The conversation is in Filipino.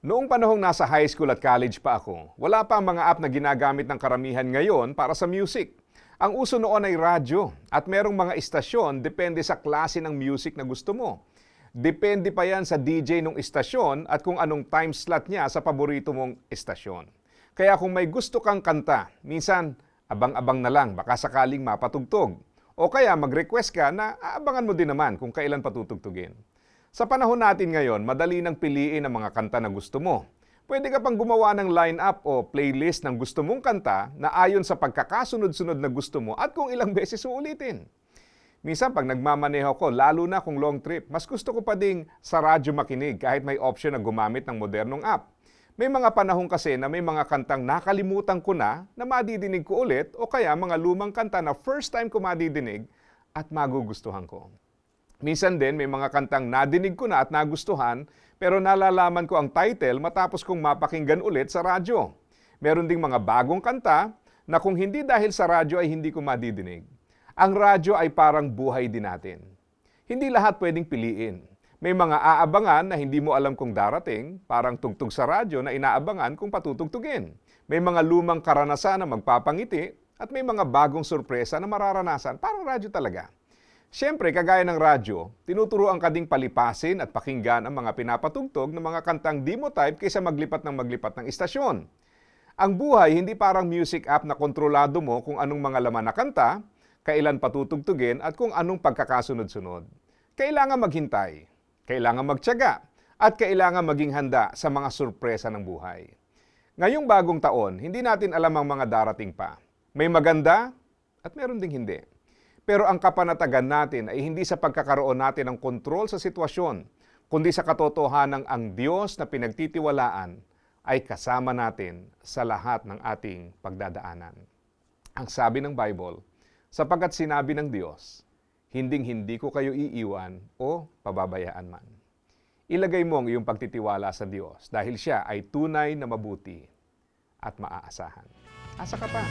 Noong panahong nasa high school at college pa ako, wala pa ang mga app na ginagamit ng karamihan ngayon para sa music. Ang uso noon ay radyo at merong mga istasyon depende sa klase ng music na gusto mo. Depende pa yan sa DJ ng istasyon at kung anong time slot niya sa paborito mong istasyon. Kaya kung may gusto kang kanta, minsan abang-abang na lang baka sakaling mapatugtog. O kaya mag-request ka na aabangan mo din naman kung kailan patutugtugin. Sa panahon natin ngayon, madali nang piliin ang mga kanta na gusto mo. Pwede ka pang gumawa ng line-up o playlist ng gusto mong kanta na ayon sa pagkakasunod-sunod na gusto mo at kung ilang beses uulitin. Minsan pag nagmamaneho ko, lalo na kung long trip, mas gusto ko pa ding sa radyo makinig kahit may option na gumamit ng modernong app. May mga panahon kasi na may mga kantang nakalimutan ko na na madidinig ko ulit o kaya mga lumang kanta na first time ko madidinig at magugustuhan ko. Minsan din may mga kantang nadinig ko na at nagustuhan pero nalalaman ko ang title matapos kong mapakinggan ulit sa radyo. Meron ding mga bagong kanta na kung hindi dahil sa radyo ay hindi ko madidinig. Ang radyo ay parang buhay din natin. Hindi lahat pwedeng piliin. May mga aabangan na hindi mo alam kung darating, parang tugtog sa radyo na inaabangan kung patutugtugin. May mga lumang karanasan na magpapangiti at may mga bagong sorpresa na mararanasan, parang radyo talaga. Siyempre, kagaya ng radyo, tinuturoan ka ding palipasin at pakinggan ang mga pinapatugtog ng mga kantang demo type kaysa maglipat ng maglipat ng istasyon. Ang buhay hindi parang music app na kontrolado mo kung anong mga laman na kanta, kailan patutugtugin at kung anong pagkakasunod-sunod. Kailangan maghintay, kailangan magtiyaga, at kailangan maging handa sa mga sorpresa ng buhay. Ngayong bagong taon, hindi natin alam ang mga darating pa. May maganda at meron ding hindi. Pero ang kapanatagan natin ay hindi sa pagkakaroon natin ng kontrol sa sitwasyon, kundi sa katotohanan ang Diyos na pinagtitiwalaan ay kasama natin sa lahat ng ating pagdadaanan. Ang sabi ng Bible, sapagkat sinabi ng Diyos, hinding-hindi ko kayo iiwan o pababayaan man. Ilagay mo ang iyong pagtitiwala sa Diyos dahil siya ay tunay na mabuti at maaasahan. Asa ka pa?